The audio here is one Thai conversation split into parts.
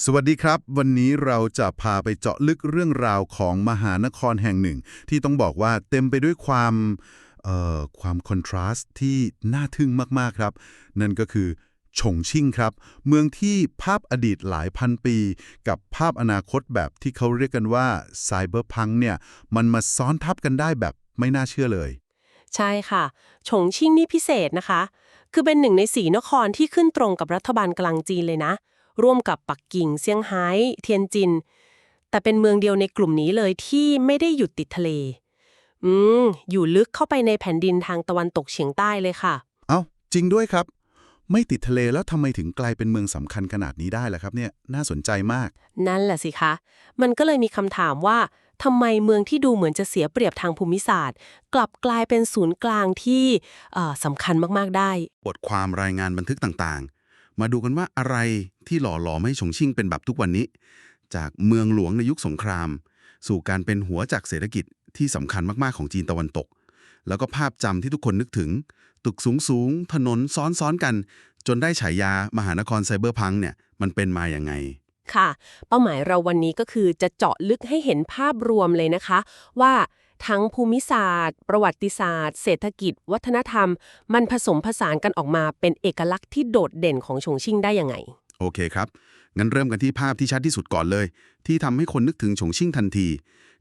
สวัสดีครับ วันนี้เราจะพาไปเจาะลึกเรื่องราวของมหานครแห่งหนึ่ง ที่ต้องบอกว่าเต็มไปด้วยความเอ่อความคอนทราสต์ที่น่าทึ่งมาก ๆ ครับ นั่นก็คือฉงชิ่งครับ เมืองที่ภาพอดีตหลายพันปี กับภาพอนาคตแบบที่เขาเรียกกันว่าไซเบอร์พังเนี่ย มันมาซ้อนทับกันได้แบบไม่น่าเชื่อเลย ใช่ค่ะฉงชิ่งนี่พิเศษนะคะ คือเป็นหนึ่งในสีนครที่ขึ้นตรงกับรัฐบาลกลางจีนเลยนะ ร่วมกับปักกิ่ง เซี่ยงไฮ้เทียนจิน แต่เป็นเมืองเดียวในกลุ่มนี้เลยที่ไม่ได้หยุดติดทะเล อืม อยู่ลึกเข้าไปในแผ่นดินทางตะวันตกเฉียงใต้เลยค่ะ เอ้า จริงด้วยครับ ไม่ติดทะเลแล้วทำไมถึงกลายเป็นเมืองสำคัญขนาดนี้ได้ล่ะครับเนี่ยน่าสนใจมาก นั่นแหละสิคะ มันก็เลยมีคำถามว่าทำไมเมืองที่ดูเหมือนจะเสียเปรียบทางภูมิศาสตร์ กลับกลายเป็นศูนย์กลางที่เอ่อสำคัญมาก ๆ ได้ บทความรายงานบันทึกต่างๆ มาดูกันว่าอะไรที่หล่อหลอมให้ฉงชิ่งเป็นแบบทุกวันนี้ จากเมืองหลวงในยุคสงคราม สู่การเป็นหัวจากเศรษฐกิจที่สำคัญมากๆของจีนตะวันตก แล้วก็ภาพจำที่ทุกคนนึกถึง ตึกสูงๆถนนซ้อนๆกัน จนได้ฉายามหานครไซเบอร์พังเนี่ยมันเป็นมาอย่างไงค่ะ เป้าหมายเราวันนี้ก็คือจะเจาะลึกให้เห็นภาพรวมเลยนะคะ ว่า ทั้งภูมิศาสตร์ ประวัติศาสตร์ เศรษฐกิจ วัฒนธรรม มันผสมผสานกันออกมาเป็นเอกลักษณ์ที่โดดเด่นของชงชิ่งได้ยังไง โอเคครับ งั้นเริ่มกันที่ภาพที่ชัดที่สุดก่อนเลย ที่ทำให้คนนึกถึงฉงชิ่งทันที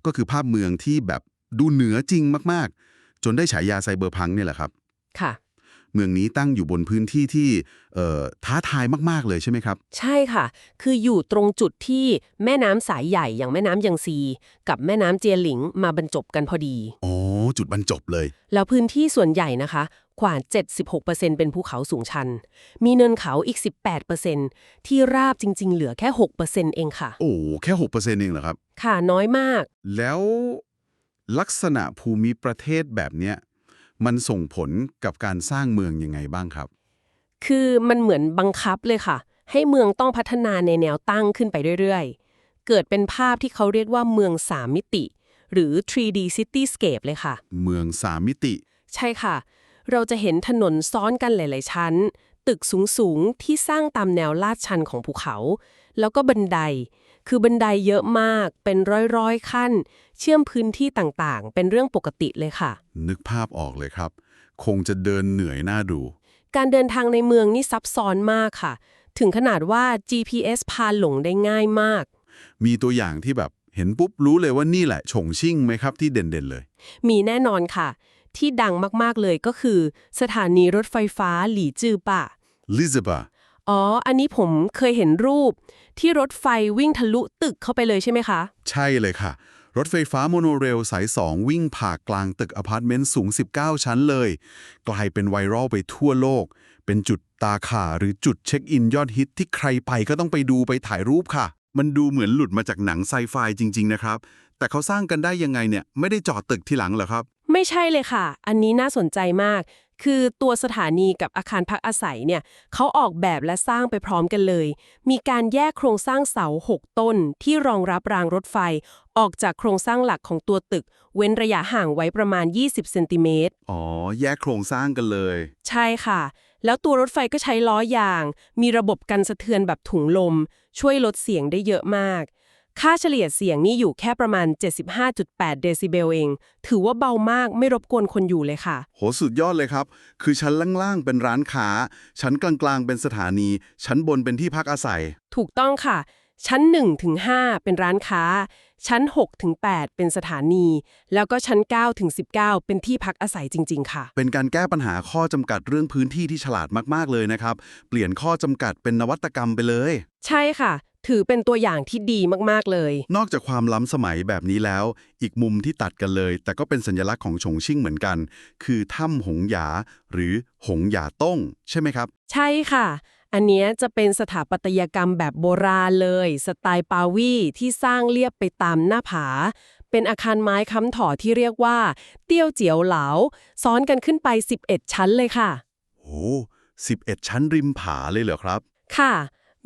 ก็คือภาพเมืองที่แบบดูเหนือจริงมากๆ จนได้ฉายาไซเบอร์พังเนี่ยแหละครับ ค่ะ เมืองนี้ตั้งอยู่บนพื้นที่ที่เอ่อท้าทายมากๆเลยใช่ไหมครับ ใช่ค่ะ คืออยู่ตรงจุดที่แม่น้ำสายใหญ่อย่างแม่น้ำยังซี กับแม่น้ำเจียหลิงมาบรรจบกันพอดีอ๋อจุดบรรจบเลย แล้วพื้นที่ส่วนใหญ่นะคะกว่า 76%เป็นภูเขาสูงชัน มีเนินเขาอีก 18%ที่ราบจริง ๆ เหลือแค่ 6%เองค่ะ โอ้แค่ 6%เองเหรอครับ ค่ะน้อยมาก แล้วลักษณะภูมิประเทศแบบเนี้ย มันส่งผลกับการสร้างเมืองยังไงบ้างครับ คือมันเหมือนบังคับเลยค่ะ ให้เมืองต้องพัฒนาในแนวตั้งขึ้นไปเรื่อยๆ เกิดเป็นภาพที่เขาเรียกว่าเมืองสามมิติ หรือ 3D Cityscape เลยค่ะ เมืองสามมิติ ใช่ค่ะ เราจะเห็นถนนซ้อนกันหลาย ๆ ชั้น ตึกสูง ๆ ที่สร้างตามแนวลาดชันของภูเขา แล้วก็บันได คือบันไดเยอะมากเป็นร้อยๆขั้น เชื่อมพื้นที่ต่างๆ เป็นเรื่องปกติเลยค่ะ นึกภาพออกเลยครับ คงจะเดินเหนื่อยน่าดู การเดินทางในเมืองนี่ซับซ้อนมากค่ะ ถึงขนาดว่า GPS พาหลงได้ง่ายมาก มีตัวอย่างที่แบบเห็นปุ๊บรู้เลยว่านี่แหละฉงชิ่งไหมครับที่เด่นๆเลย มีแน่นอนค่ะ ที่ดังมากๆเลยก็คือ สถานีรถไฟฟ้าหลี่จือป่าลิซาบา อ๋อ อันนี้ผมเคยเห็นรูป ที่รถไฟวิ่งทะลุตึกเข้าไปเลยใช่ไหมคะ ใช่เลยค่ะ รถไฟฟ้าโมโนเรลสาย 2 วิ่งผ่ากลางตึกอพาร์ตเมนต์สูง 19 ชั้นเลย กลายเป็นไวรัลไปทั่วโลก เป็นจุดตาข่าหรือจุดเช็คอินยอดฮิตที่ใครไปก็ต้องไปดูไปถ่ายรูปค่ะ มันดูเหมือนหลุดมาจากหนังไซไฟจริง ๆ นะครับ แต่เขาสร้างกันได้ยังไงเนี่ยไม่ได้จอดตึกทีหลังเหรอครับ ไม่ใช่เลยค่ะ อันนี้น่าสนใจมาก คือตัวสถานีกับอาคารพักอาศัยเนี่ยเขาออกแบบและสร้างไปพร้อมกันเลย มีการแยกโครงสร้างเสา 6 ต้น ที่รองรับรางรถไฟ ออกจากโครงสร้างหลักของตัวตึก เว้นระยะห่างไว้ประมาณ 20 เซนติเมตร อ๋อ แยกโครงสร้างกันเลย ใช่ค่ะ แล้วตัวรถไฟก็ใช้ล้อยาง มีระบบกันสะเทือนแบบถุงลม ช่วยลดเสียงได้เยอะมาก ค่าเฉลี่ยเสียงนี่อยู่แค่ประมาณ 75.8 เดซิเบลเอง ถือว่าเบามากไม่รบกวนคนอยู่เลยค่ะ โหสุดยอดเลยครับ คือชั้นล่างๆเป็นร้านค้า ชั้นกลางๆเป็นสถานี ชั้นบนเป็นที่พักอาศัย ถูกต้องค่ะ ชั้น1ถึง5เป็นร้านค้า ชั้น6ถึง8เป็นสถานี แล้วก็ชั้น9ถึง19 เป็นที่พักอาศัยจริง ๆ ค่ะ เป็นการแก้ปัญหาข้อจำกัดเรื่องพื้นที่ที่ฉลาดมากๆเลยนะครับ เปลี่ยนข้อจำกัดเป็นนวัตกรรมไปเลย ใช่ค่ะ ถือเป็นตัวอย่างที่ดีมากๆเลย นอกจากความล้ำสมัยแบบนี้แล้ว อีกมุมที่ตัดกันเลย แต่ก็เป็นสัญลักษณ์ของฉงชิ่งเหมือนกัน คือถ้ำหงหยา หรือหงหยาต้ง ใช่ไหมครับ ใช่ค่ะ อันเนี้ยจะเป็นสถาปัตยกรรมแบบโบราณเลย สไตล์ปาวีที่สร้างเรียบไปตามหน้าผา เป็นอาคารไม้ค้ำถอที่เรียกว่า เตี้ยวเจียวเหลา ซ้อนกันขึ้นไป 11 ชั้นเลยค่ะ โอ้11 ชั้นริมผาเลยเหรอครับ ค่ะ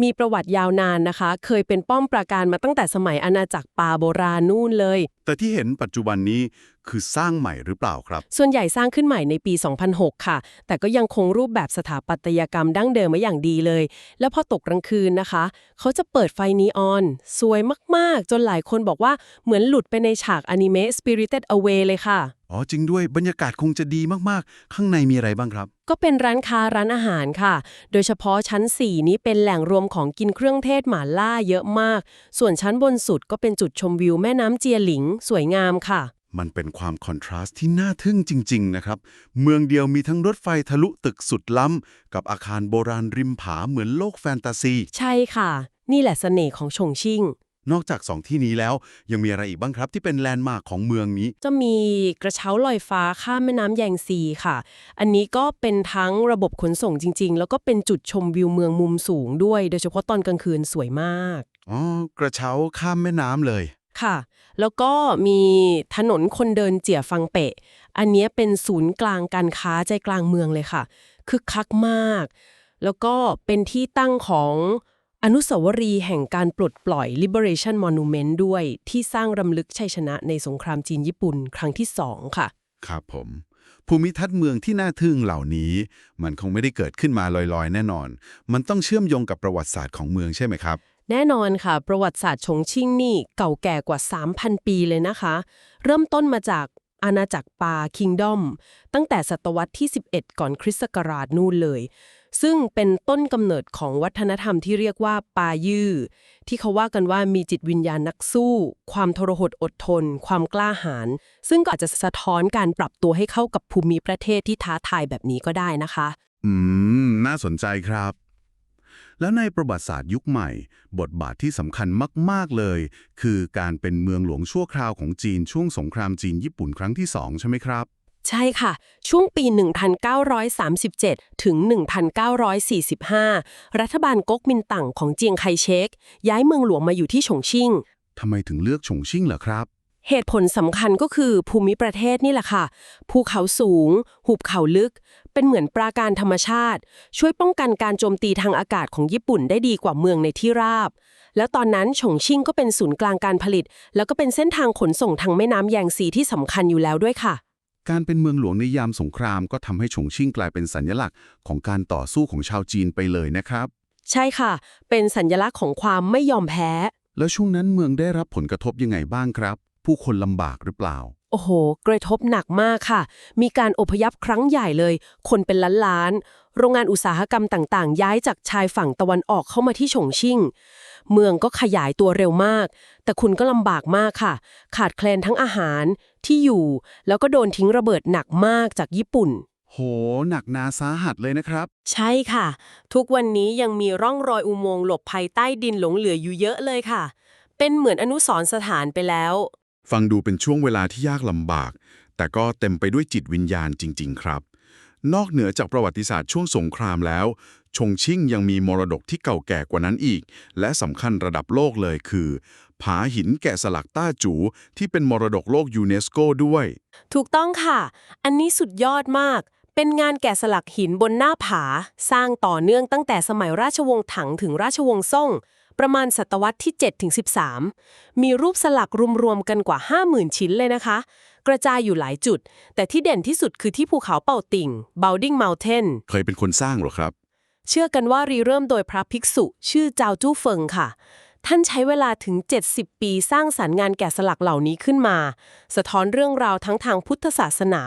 มีประวัติยาวนานนะคะ เคยเป็นป้อมปราการมาตั้งแต่สมัยอาณาจักรปาโบราณนู่นเลย แต่ที่เห็นปัจจุบันนี้ คือสร้างใหม่หรือเปล่าครับ ส่วนใหญ่สร้างขึ้นใหม่ในปี 2006 ค่ะ แต่ก็ยังคงรูปแบบสถาปัตยกรรมดั้งเดิมไว้อย่างดีเลย แล้วพอตกกลางคืนนะคะ เขาจะเปิดไฟนีออน สวยมาก ๆ จนหลายคนบอกว่าเหมือนหลุดไปในฉากอนิเมะ Spirited Away เลยค่ะ อ๋อ จริงด้วยบรรยากาศคงจะดีมาก ๆ ข้างในมีอะไรบ้างครับ ก็เป็นร้านค้าร้านอาหารค่ะ โดยเฉพาะชั้น 4 นี้เป็นแหล่งรวมของกินเครื่องเทศหม่าล่าเยอะมาก ส่วนชั้นบนสุดก็เป็นจุดชมวิวแม่น้ำเจียหลิง สวยงามค่ะ มันเป็นความคอนทราสต์ที่น่าทึ่งจริง ๆ นะครับ เมืองเดียวมีทั้งรถไฟทะลุตึกสุดล้ำ กับอาคารโบราณริมผาเหมือนโลกแฟนตาซี ใช่ค่ะ นี่แหละเสน่ห์ของชงชิ่ง นอกจากสองที่นี้แล้ว ยังมีอะไรอีกบ้างครับที่เป็นแลนด์มาร์คของเมืองนี้ จะมีกระเช้าลอยฟ้าข้ามแม่น้ำแยงซีค่ะ อันนี้ก็เป็นทั้งระบบขนส่งจริง ๆ แล้วก็เป็นจุดชมวิวเมืองมุมสูงด้วย โดยเฉพาะตอนกลางคืนสวยมาก อ๋อ กระเช้าข้ามแม่น้ำเลย ค่ะ แล้วก็มีถนนคนเดินเจี๋ยฟังเปะ อันนี้เป็นศูนย์กลางการค้าใจกลางเมืองเลยค่ะ คึกคักมาก แล้วก็เป็นที่ตั้งของอนุสาวรีย์แห่งการปลดปล่อย Liberation Monument ด้วยที่สร้างรำลึกชัยชนะในสงครามจีนญี่ปุ่นครั้งที่สองค่ะ ครับผม ภูมิทัศน์เมืองที่น่าทึ่งเหล่านี้ มันคงไม่ได้เกิดขึ้นมาลอยๆ แน่นอน มันต้องเชื่อมโยงกับประวัติศาสตร์ของเมืองใช่ไหมครับ แน่นอนค่ะ ประวัติศาสตร์ชงชิ่งนี่เก่าแก่กว่า 3,000 ปีเลยนะคะ เริ่มต้นมาจากอาณาจักรปาคิงดอม ตั้งแต่ศตวรรษที่ 11 ก่อนคริสต์ศักราชนู่นเลย ซึ่งเป็นต้นกำเนิดของวัฒนธรรมที่เรียกว่าปายื้อที่เขาว่ากันว่ามีจิตวิญญาณนักสู้ ความทรหดอดทน ความกล้าหาญซึ่งก็อาจจะสะท้อนการปรับตัวให้เข้ากับภูมิประเทศที่ท้าทายแบบนี้ก็ได้นะคะ อืม น่าสนใจครับ แล้วในประวัติศาสตร์ยุคใหม่ บทบาทที่สำคัญมาก ๆ เลย คือการเป็นเมืองหลวงชั่วคราวของจีนช่วงสงครามจีนญี่ปุ่นครั้งที่สองใช่ไหมครับ ใช่ค่ะ ช่วงปี 1937 ถึง 1945 รัฐบาลก๊กมินตั๋งของเจียงไคเชกย้ายเมืองหลวงมาอยู่ที่ฉงชิ่งทำไมถึงเลือกฉงชิ่งเหรอครับ เหตุผลสำคัญก็คือภูมิประเทศนี่แหละค่ะ ภูเขาสูง หุบเขาลึก เป็นเหมือนปราการธรรมชาติ ช่วยป้องกันการโจมตีทางอากาศของญี่ปุ่นได้ดีกว่าเมืองในที่ราบ แล้วตอนนั้นฉงชิ่งก็เป็นศูนย์กลางการผลิต แล้วก็เป็นเส้นทางขนส่งทางแม่น้ำแยงซีที่สำคัญอยู่แล้วด้วยค่ะ การเป็นเมืองหลวงในยามสงคราม ก็ทำให้ฉงชิ่งกลายเป็นสัญลักษณ์ของการต่อสู้ของชาวจีนไปเลยนะครับ ใช่ค่ะ เป็นสัญลักษณ์ของความไม่ยอมแพ้ แล้วช่วงนั้นเมืองได้รับผลกระทบยังไงบ้างครับ ผู้คนลำบากหรือเปล่า โอ้โห กระทบหนักมากค่ะ มีการอพยพครั้งใหญ่เลย คนเป็นล้านล้านๆโรงงานอุตสาหกรรมต่างๆ ย้ายจากชายฝั่งตะวันออกเข้ามาที่ฉงชิ่ง เมืองก็ขยายตัวเร็วมาก แต่คุณก็ลำบากมากค่ะ ขาดแคลนทั้งอาหารที่อยู่ แล้วก็โดนทิ้งระเบิดหนักมากจากญี่ปุ่น โห หนักหนาสาหัสเลยนะครับ ใช่ค่ะ ทุกวันนี้ยังมีร่องรอยอุโมงค์หลบภัยใต้ดินหลงเหลืออยู่เยอะเลยค่ะ เป็นเหมือนอนุสรณ์สถานไปแล้ว ฟังดูเป็นช่วงเวลาที่ยากลำบาก แต่ก็เต็มไปด้วยจิตวิญญาณจริง ๆ ครับ นอกเหนือจากประวัติศาสตร์ช่วงสงครามแล้ว ชงชิ่งยังมีมรดกที่เก่าแก่กว่านั้นอีก และสำคัญระดับโลกเลยคือ ผาหินแกะสลักต้าจู ที่เป็นมรดกโลกยูเนสโกด้วย ถูกต้องค่ะ อันนี้สุดยอดมาก เป็นงานแกะสลักหินบนหน้าผา สร้างต่อเนื่องตั้งแต่สมัยราชวงศ์ถังถึงราชวงศ์ซ่ง ประมาณศตวรรษที่ 7 ถึง 13 มีรูปสลักรวมๆกันกว่า 50,000 ชิ้นเลยนะคะ กระจายอยู่หลายจุด แต่ที่เด่นที่สุดคือที่ภูเขาเป่าติ่ง Balding Mountain เคยเป็นคนสร้างเหรอครับ เชื่อกันว่ารีเริ่มโดยพระภิกษุ ชื่อเจ้าจู้เฟิงค่ะ ท่านใช้เวลาถึง 70 ปีสร้างสรรค์งานแกะสลักเหล่านี้ขึ้นมา สะท้อนเรื่องราวทั้งทางพุทธศาสนา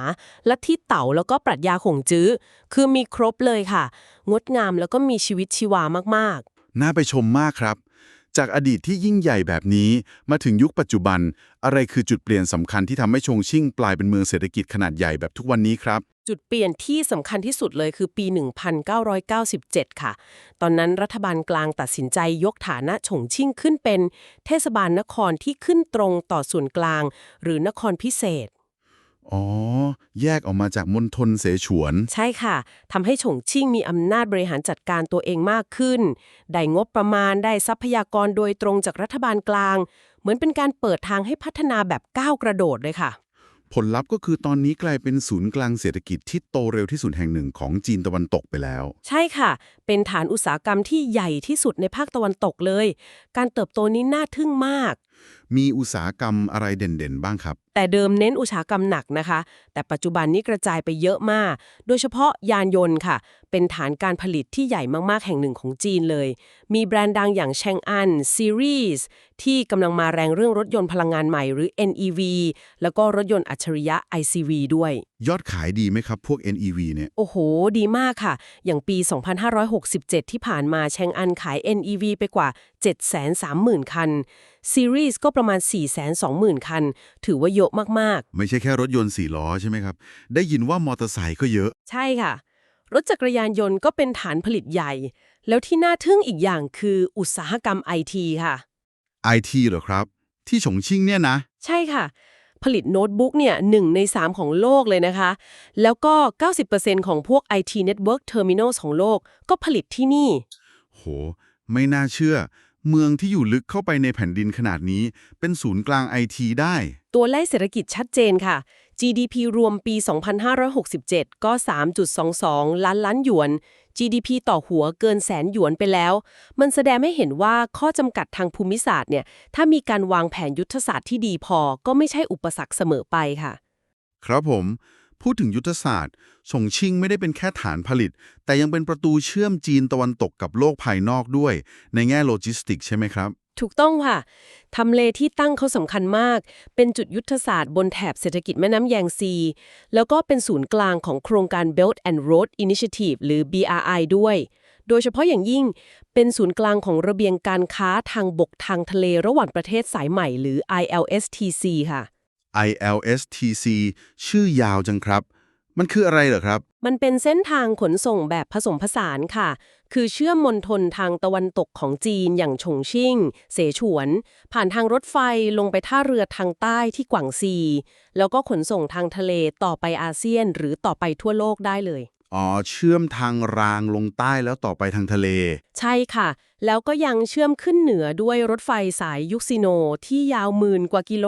และที่เต่าแล้วก็ปรัชญาของจื้อ คือมีครบเลยค่ะ งดงามแล้วก็มีชีวิตชีวามาก น่าไปชมมากครับ จากอดีตที่ยิ่งใหญ่แบบนี้มาถึงยุคปัจจุบัน อะไรคือจุดเปลี่ยนสำคัญที่ทำให้ชงชิ่งกลายเป็นเมืองเศรษฐกิจขนาดใหญ่แบบทุกวันนี้ครับ จุดเปลี่ยนที่สำคัญที่สุดเลยคือปี 1997 ค่ะ ตอนนั้นรัฐบาลกลางตัดสินใจยกฐานะฉงชิ่งขึ้นเป็น เทศบาลนครที่ขึ้นตรงต่อส่วนกลาง หรือนครพิเศษ อ๋อ แยกออกมาจากมณฑลเสฉวน ใช่ค่ะทำให้ฉงชิ่งมีอำนาจบริหารจัดการตัวเองมากขึ้น ได้งบประมาณได้ทรัพยากรโดยตรงจากรัฐบาลกลาง เหมือนเป็นการเปิดทางให้พัฒนาแบบก้าวกระโดดเลยค่ะ ผลลัพธ์ก็คือตอนนี้กลายเป็นศูนย์กลางเศรษฐกิจที่โตเร็วที่สุดแห่งหนึ่งของจีนตะวันตกไปแล้ว ใช่ค่ะ เป็นฐานอุตสาหกรรมที่ใหญ่ที่สุดในภาคตะวันตกเลย การเติบโตนี้น่าทึ่งมาก มีอุตสาหกรรมอะไรเด่นๆ บ้างครับ แต่เดิมเน้นอุตสาหกรรมหนักนะคะ แต่ปัจจุบันนี้กระจายไปเยอะมาก โดยเฉพาะยานยนต์ค่ะ เป็นฐานการผลิตที่ใหญ่มากๆ แห่งหนึ่งของจีนเลย มีแบรนด์ดังอย่าง Chang'an Series ที่กำลังมาแรงเรื่องรถยนต์พลังงานใหม่หรือ NEV แล้วก็รถยนต์อัจฉริยะ ICV ด้วย ยอดขายดีไหมครับพวก NEV เนี่ยโอ้โห ดีมากค่ะ อย่างปี 2567 ที่ผ่านมาแชงอันขาย NEV ไปกว่า 730,000 คัน Series ก็ประมาณ 420,000 คัน ถือว่าเยอะมากไม่ใช่แค่รถยนต์สี่ล้อใช่ไหมครับ ได้ยินว่ามอเตอร์ไซค์ก็เยอะๆใช่ค่ะ รถจักรยานยนต์ก็เป็นฐานผลิตใหญ่ แล้วที่น่าทึ่งอีกอย่างคืออุตสาหกรรม IT ค่ะ IT เหรอครับ ที่ฉงชิ่งเนี่ยนะ ใช่ค่ะ ผลิตโน้ตบุ๊กเนี่ยหนึ่งใน 3 ของโลกเลยนะคะ แล้วก็ 90%ของพวก IT Network Terminals ของโลกก็ผลิตที่นี่ โห ไม่น่าเชื่อ เมืองที่อยู่ลึกเข้าไปในแผ่นดินขนาดนี้ เป็นศูนย์กลางไอทีได้ ตัวเลขเศรษฐกิจชัดเจนค่ะ GDP รวมปี 2567 ก็ 3.22 ล้านล้านหยวน GDP ต่อหัวเกินแสนหยวนไปแล้ว มันแสดงให้เห็นว่าข้อจำกัดทางภูมิศาสตร์เนี่ย ถ้ามีการวางแผนยุทธศาสตร์ที่ดีพอ ก็ไม่ใช่อุปสรรคเสมอไปค่ะ ครับผม พูดถึงยุทธศาสตร์ฉงชิ่งไม่ได้เป็นแค่ฐานผลิต แต่ยังเป็นประตูเชื่อมจีนตะวันตกกับโลกภายนอกด้วย ในแง่โลจิสติกใช่ไหมครับ ถูกต้องค่ะทำเลที่ตั้งเขาสำคัญมาก เป็นจุดยุทธศาสตร์บนแถบเศรษฐกิจแม่น้ำแยงซี แล้วก็เป็นศูนย์กลางของโครงการ Belt and Road Initiative หรือ BRI ด้วย โดยเฉพาะอย่างยิ่งเป็นศูนย์กลางของระเบียงการค้าทางบกทางทะเลระหว่างประเทศสายใหม่หรือ ILSTC ค่ะ ILSTC ชื่อยาวจังครับ มันคืออะไรเหรอครับ มันเป็นเส้นทางขนส่งแบบผสมผสานค่ะ คือเชื่อมมณฑลทางตะวันตกของจีนอย่างฉงชิ่ง เสฉวน ผ่านทางรถไฟลงไปท่าเรือทางใต้ที่กวางซี แล้วก็ขนส่งทางทะเลต่อไปอาเซียน หรือต่อไปทั่วโลกได้เลย อ๋อ เชื่อมทางรางลงใต้แล้วต่อไปทางทะเล ใช่ค่ะ แล้วก็ยังเชื่อมขึ้นเหนือด้วยรถไฟสายยุคซิโนที่ยาวหมื่นกว่ากิโล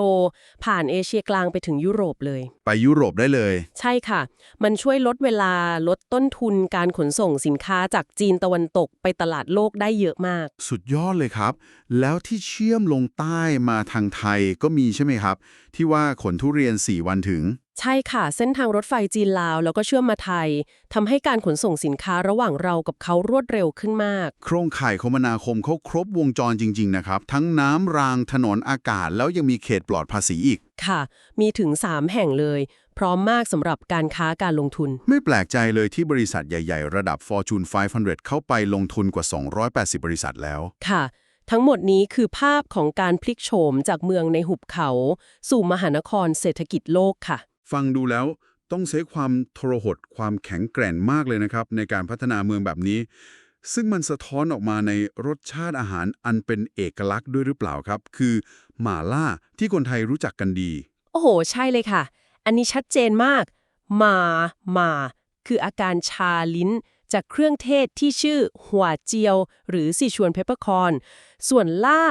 ผ่านเอเชียกลางไปถึงยุโรปเลย ไปยุโรปได้เลย ใช่ค่ะ มันช่วยลดเวลาลดต้นทุนการขนส่งสินค้าจากจีนตะวันตกไปตลาดโลกได้เยอะมาก สุดยอดเลยครับ แล้วที่เชื่อมลงใต้มาทางไทยก็มีใช่ไหมครับ ที่ว่าขนทุเรียน 4 วันถึง ใช่ค่ะ เส้นทางรถไฟจีนลาว แล้วก็เชื่อมมาไทยทำให้การขนส่งสินค้าระหว่างเรากับเขารวดเร็วขึ้นมาก โครงข่ายคมนาคมเขาครบวงจรจริง ๆ นะครับ ทั้งน้ำรางถนนอากาศ แล้วยังมีเขตปลอดภาษีอีกค่ะ，มีถึง 3 แห่งเลย พร้อมมากสำหรับการค้าการลงทุน ไม่แปลกใจเลยที่บริษัทใหญ่ ๆ ระดับ Fortune 500 เข้าไปลงทุนกว่า 280 บริษัทแล้ว ค่ะ ทั้งหมดนี้คือภาพของการพลิกโฉมจากเมืองในหุบเขา สู่มหานครเศรษฐกิจโลกค่ะ ฟังดูแล้วต้องใช้ความทรหดความแข็งแกร่งมากเลยนะครับ ในการพัฒนาเมืองแบบนี้ ซึ่งมันสะท้อนออกมาในรสชาติอาหารอันเป็นเอกลักษณ์ด้วยหรือเปล่าครับ คือหม่าล่าที่คนไทยรู้จักกันดี โอ้โห ใช่เลยค่ะ อันนี้ชัดเจนมากมามาคืออาการชาลิ้นจากเครื่องเทศที่ชื่อหัวเจียว หรือสิชวนเพปเปอร์คอนส่วนล่า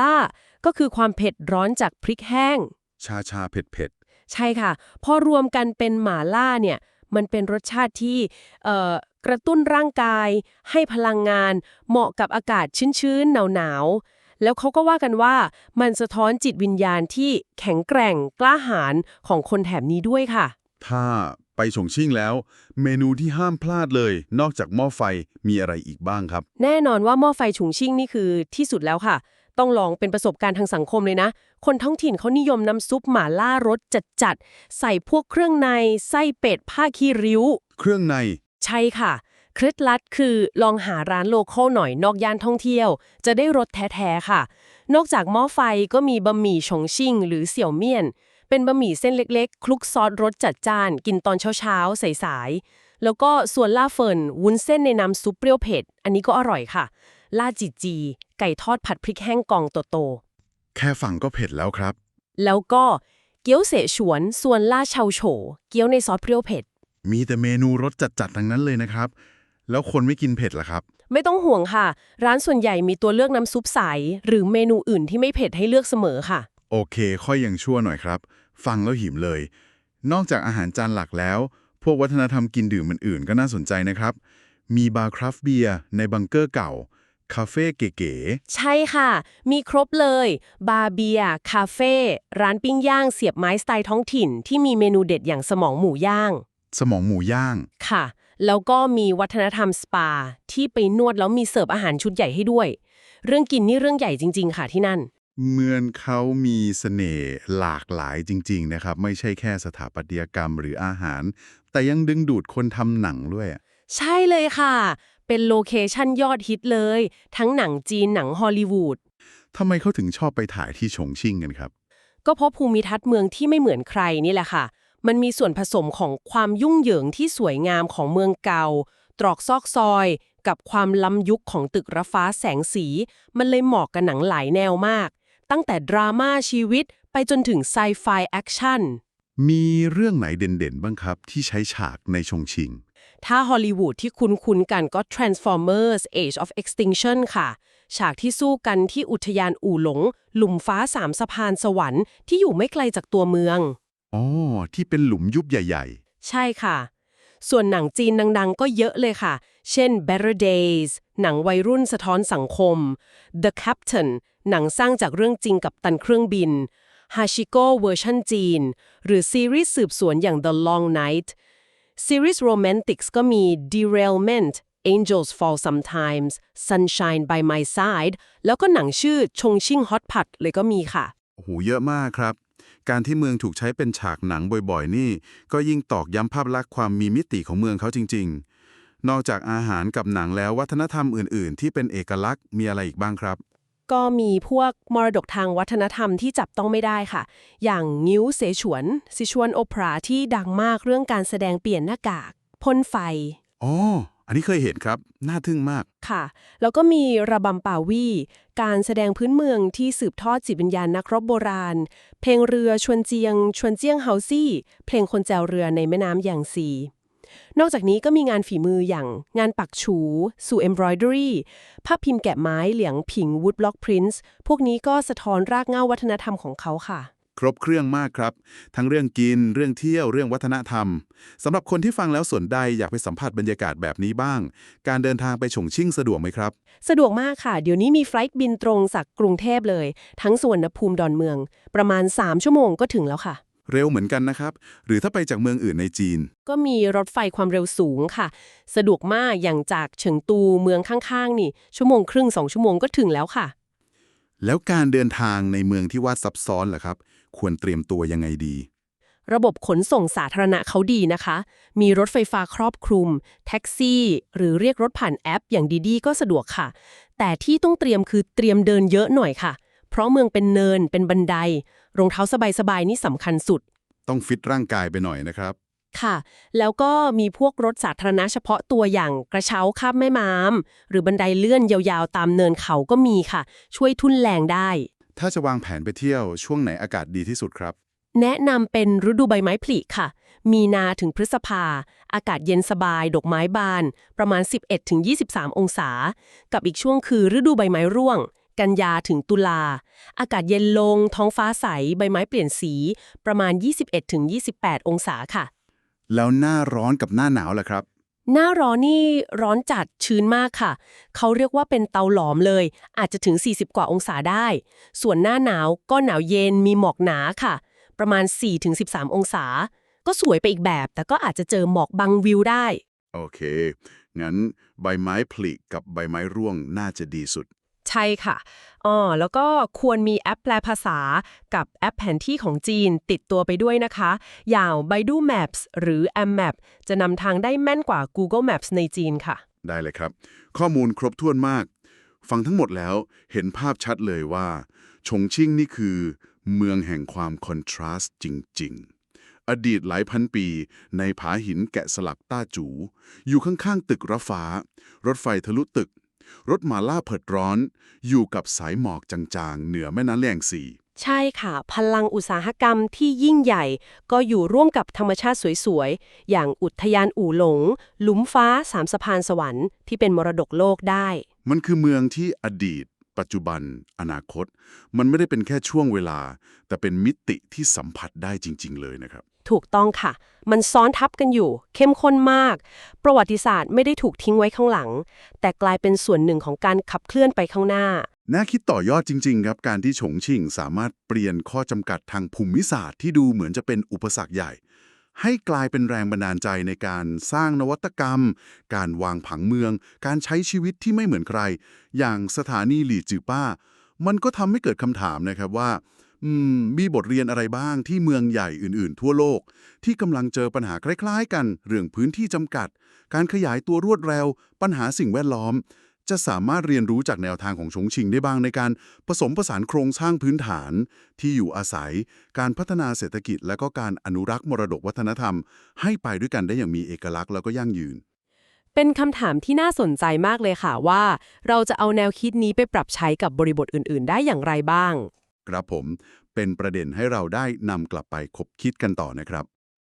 ล่า ก็คือความเผ็ดร้อนจากพริกแห้ง ชาชาเผ็ดเผ็ด ใช่ค่ะ พอรวมกันเป็นหม่าล่าเนี่ย มันเป็นรสชาติที่เอ่อกระตุ้นร่างกาย ให้พลังงาน เหมาะกับอากาศชื้นๆ หนาวๆ แล้วเขาก็ว่ากันว่ามันสะท้อนจิตวิญญาณที่แข็งแกร่งกล้าหาญของคนแถบนี้ด้วยค่ะ ถ้าไปฉงชิ่งแล้ว เมนูที่ห้ามพลาดเลย นอกจากหม้อไฟมีอะไรอีกบ้างครับ แน่นอนว่าหม้อไฟฉุงชิ่งนี่คือที่สุดแล้วค่ะ ต้องลองเป็นประสบการณ์ทางสังคมเลยนะ คนท้องถิ่นเขานิยมน้ำซุปหม่าล่ารสจัดๆ ใส่พวกเครื่องใน ไส้เป็ด ผ้าขี้ริ้ว เครื่องใน ใช่ค่ะ เคล็ดลับคือลองหาร้านโลคอลหน่อยนอกย่านท่องเที่ยว จะได้รสแท้ๆค่ะ นอกจากหม้อไฟก็มีบะหมี่ฉงชิ่ง หรือเสี่ยวเมี่ยน เป็นบะหมี่เส้นเล็กๆ คลุกซอสรสจัดจ้าน กินตอนเช้าๆ สายๆแล้วก็ส่วนล่าเฟินวุ้นเส้นในน้ำซุปเปรี้ยวเผ็ด อันนี้ก็อร่อยค่ะ ล่าจีจี ไก่ทอดผัดพริกแห้งกองโตๆแค่ฟังก็เผ็ดแล้วครับ แล้วก็เกี๊ยวเสฉวน ส่วนล่าเชาโฉ เกี๊ยวในซอสเปรี้ยวเผ็ด มีแต่เมนูรสจัดๆทั้งนั้นเลยนะครับ แล้วคนไม่กินเผ็ดล่ะครับ ไม่ต้องห่วงค่ะ ร้านส่วนใหญ่มีตัวเลือกน้ำซุปใส หรือเมนูอื่นที่ไม่เผ็ดให้เลือกเสมอค่ะ โอเค ค่อยยังชั่วหน่อยครับ ฟังแล้วหิมเลย นอกจากอาหารจานหลักแล้ว พวกวัฒนธรรมกินดื่มอื่นๆก็น่าสนใจนะครับ มีบาร์คราฟต์เบียร์ในบังเกอร์เก่า คาเฟ่เก๋ใช่ค่ะ มีครบเลย บาร์เบียร์คาเฟ่ ร้านปิ้งย่างเสียบไม้สไตล์ท้องถิ่น ที่มีเมนูเด็ดอย่างสมองหมูย่างๆสมองหมูย่าง ค่ะ แล้วก็มีวัฒนธรรมสปา ที่ไปนวดแล้วมีเสิร์ฟอาหารชุดใหญ่ให้ด้วย เรื่องกินนี่เรื่องใหญ่จริง ๆ ค่ะที่นั่น เมืองเขามีเสน่ห์หลากหลายจริง ๆ นะครับ ไม่ใช่แค่สถาปัตยกรรมหรืออาหาร แต่ยังดึงดูดคนทำหนังด้วย ใช่เลยค่ะ เป็นโลเคชั่นยอดฮิตเลย ทั้งหนังจีนหนังฮอลลีวูดทำไมเขาถึงชอบไปถ่ายที่ฉงชิ่งกันครับ ก็เพราะภูมิทัศน์เมืองที่ไม่เหมือนใครนี่แหละค่ะ มันมีส่วนผสมของความยุ่งเหยิงที่สวยงามของเมืองเก่า ตรอกซอกซอย กับความล้ำยุคของตึกระฟ้าแสงสี มันเลยเหมาะกับหนังหลายแนวมาก ตั้งแต่ดราม่าชีวิตไปจนถึงไซไฟแอคชั่นมีเรื่องไหนเด่นๆ บ้างครับ ที่ใช้ฉากในชงชิง ถ้าฮอลลีวูดที่คุ้นๆกันก็ Transformers Age of Extinction ค่ะ ฉากที่สู้กันที่อุทยานอู่หลง หลุมฟ้าสามสะพานสวรรค์ที่อยู่ไม่ไกลจากตัวเมือง อ๋อ ที่เป็นหลุมยุบใหญ่ใช่ค่ะ ส่วนหนังจีนดังๆ ก็เยอะเลยค่ะ เช่น Better Days หนังวัยรุ่นสะท้อนสังคม The Captain หนังสร้างจากเรื่องจริงกับตันเครื่องบิน Hachiko เวอร์ชันจีน หรือซีรีส์สืบสวนอย่าง The Long Night ซีรีส์โรแมนติกส์ก็มี Derailment Angels Fall Sometimes Sunshine by My Side แล้วก็หนังชื่อชงชิ่งฮอตพัดเลยก็มีค่ะโอ้โหเยอะมากครับ การที่เมืองถูกใช้เป็นฉากหนังบ่อยๆ นี่ ก็ยิ่งตอกย้ำภาพลักษณ์ความมีมิติของเมืองเขาจริง ๆ นอกจากอาหารกับหนังแล้ววัฒนธรรมอื่น ๆ ที่เป็นเอกลักษณ์มีอะไรอีกบ้างครับ ก็มีพวกมรดกทางวัฒนธรรมที่จับต้องไม่ได้ค่ะ อย่างงิ้วเสฉวนซิชวนโอปราที่ดังมากเรื่องการแสดงเปลี่ยนหน้ากากพ่นไฟ อ๋อ อันนี้เคยเห็นครับ น่าทึ่งมาก ค่ะ แล้วก็มีระบำป่าวี่ การแสดงพื้นเมืองที่สืบทอดจิตวิญญาณนักรบโบราณ เพลงเรือชวนเจียง ชวนเจียงเฮาซี่ เพลงคนแจวเรือในแม่น้ำอย่างซี นอกจากนี้ก็มีงานฝีมืออย่างงานปักฉู สู่ embroidery ภาพพิมพ์แกะไม้เหลียงผิง wood block prints พวกนี้ก็สะท้อนรากเหง้าวัฒนธรรมของเขาค่ะ ครบเครื่องมากครับ ทั้งเรื่องกิน เรื่องเที่ยวเรื่องวัฒนธรรมสำหรับคนที่ฟังแล้วสนใจอยากไปสัมผัสบรรยากาศแบบนี้บ้าง การเดินทางไปฉงชิ่งสะดวกไหมครับ สะดวกมากค่ะ เดี๋ยวนี้มีไฟลท์บินตรงจากกรุงเทพเลย ทั้งสวนภูมิดอนเมือง ประมาณ 3 ชั่วโมงก็ถึงแล้วค่ะ เร็วเหมือนกันนะครับ หรือถ้าไปจากเมืองอื่นในจีน ก็มีรถไฟความเร็วสูงค่ะ สะดวกมากอย่างจากเฉิงตูเมืองข้างๆ นี่ ชั่วโมงครึ่งสองชั่วโมงก็ถึงแล้วค่ะ แล้วการเดินทางในเมืองที่ว่าซับซ้อนล่ะครับ ควรเตรียมตัวยังไงดี ระบบขนส่งสาธารณะเขาดีนะคะ มีรถไฟฟ้าครอบคลุม แท็กซี่ หรือเรียกรถผ่านแอป อย่างดีๆ ก็สะดวกค่ะ แต่ที่ต้องเตรียมคือเตรียมเดินเยอะหน่อยค่ะ เพราะเมืองเป็นเนินเป็นบันได รองเท้าสบายๆนี่สำคัญสุด ต้องฟิตร่างกายไปหน่อยนะครับ ค่ะ แล้วก็มีพวกรถสาธารณะเฉพาะตัวอย่างกระเช้าข้ามแม่น้ำหรือบันไดเลื่อนยาวๆ ตามเนินเขาก็มีค่ะ ช่วยทุ่นแรงได้ ถ้าจะวางแผนไปเที่ยวช่วงไหนอากาศดีที่สุดครับ แนะนำเป็นฤดูใบไม้ผลิค่ะ มีนาถึงพฤษภา อากาศเย็นสบาย ดอกไม้บาน ประมาณ 11-23 องศา กับอีกช่วงคือฤดูใบไม้ร่วง กันยาถึงตุลา อากาศเย็นลง ท้องฟ้าใส ใบไม้เปลี่ยนสี ประมาณ 21-28 องศาค่ะ แล้วหน้าร้อนกับหน้าหนาวล่ะครับ หน้าร้อนนี่ร้อนจัดชื้นมากค่ะ เขาเรียกว่าเป็นเตาหลอมเลย อาจจะถึง 40 กว่าองศาได้ ส่วนหน้าหนาวก็หนาวเย็นมีหมอกหนาค่ะ ประมาณ 4-13 องศา ก็สวยไปอีกแบบ แต่ก็อาจจะเจอหมอกบังวิวได้ โอเค งั้นใบไม้ผลิกับใบไม้ร่วงน่าจะดีสุดใช่ค่ะอ๋อแล้วก็ควรมีแอปแปลภาษากับแอปแผนที่ของจีนติดตัวไปด้วยนะคะ อย่าง Baidu Maps หรือ M Map จะนำทางได้แม่นกว่า Google Maps ในจีนค่ะ ได้เลยครับ ข้อมูลครบถ้วนมาก ฟังทั้งหมดแล้วเห็นภาพชัดเลยว่าชงชิ่งนี่คือ เมืองแห่งความคอนทราสต์จริง ๆอดีตหลายพันปี ในผาหินแกะสลักต้าจู อยู่ข้างๆตึกระฟ้า รถไฟทะลุตึก รถมาล่าเผิดร้อน อยู่กับสายหมอกจางๆ เหนือแม่น้ำแลงสีใช่ค่ะ พลังอุตสาหกรรมที่ยิ่งใหญ่ ก็อยู่ร่วมกับธรรมชาติสวยๆ อย่างอุทยานอู่หลง หลุมฟ้าสามสะพานสวรรค์ที่เป็นมรดกโลกได้ มันคือเมืองที่อดีต ปัจจุบัน อนาคต มันไม่ได้เป็นแค่ช่วงเวลา แต่เป็นมิติที่สัมผัสได้จริง ๆ เลยนะครับ ถูกต้องค่ะ มันซ้อนทับกันอยู่ เข้มข้นมาก ประวัติศาสตร์ไม่ได้ถูกทิ้งไว้ข้างหลัง แต่กลายเป็นส่วนหนึ่งของการขับเคลื่อนไปข้างหน้า น่าคิดต่อยอดจริง ๆ ครับ การที่ฉงชิ่งสามารถเปลี่ยนข้อจำกัดทางภูมิศาสตร์ที่ดูเหมือนจะเป็นอุปสรรคใหญ่ ให้กลายเป็นแรงบันดาลใจในการสร้างนวัตกรรม การวางผังเมือง การใช้ชีวิตที่ไม่เหมือนใคร อย่างสถานีหลีจือป้า มันก็ทำให้เกิดคำถามนะครับว่า มีบทเรียนอะไรบ้างที่เมืองใหญ่อื่นๆ ทั่วโลก ที่กำลังเจอปัญหาคล้ายๆ กัน เรื่องพื้นที่จำกัด การขยายตัวรวดเร็ว ปัญหาสิ่งแวดล้อม จะสามารถเรียนรู้จากแนวทางของชงชิงได้บ้างในการผสมผสานโครงสร้างพื้นฐาน ที่อยู่อาศัย การพัฒนาเศรษฐกิจ และก็การอนุรักษ์มรดกวัฒนธรรม ให้ไปด้วยกันได้อย่างมีเอกลักษณ์แล้วก็ยั่งยืนเป็นคำถามที่น่าสนใจมากเลยค่ะว่า เราจะเอาแนวคิดนี้ไปปรับใช้กับบริบทอื่น ๆ ได้อย่างไรบ้าง ครับผมเป็นประเด็นให้เราได้นำกลับไปคบคิดกันต่อนะครับ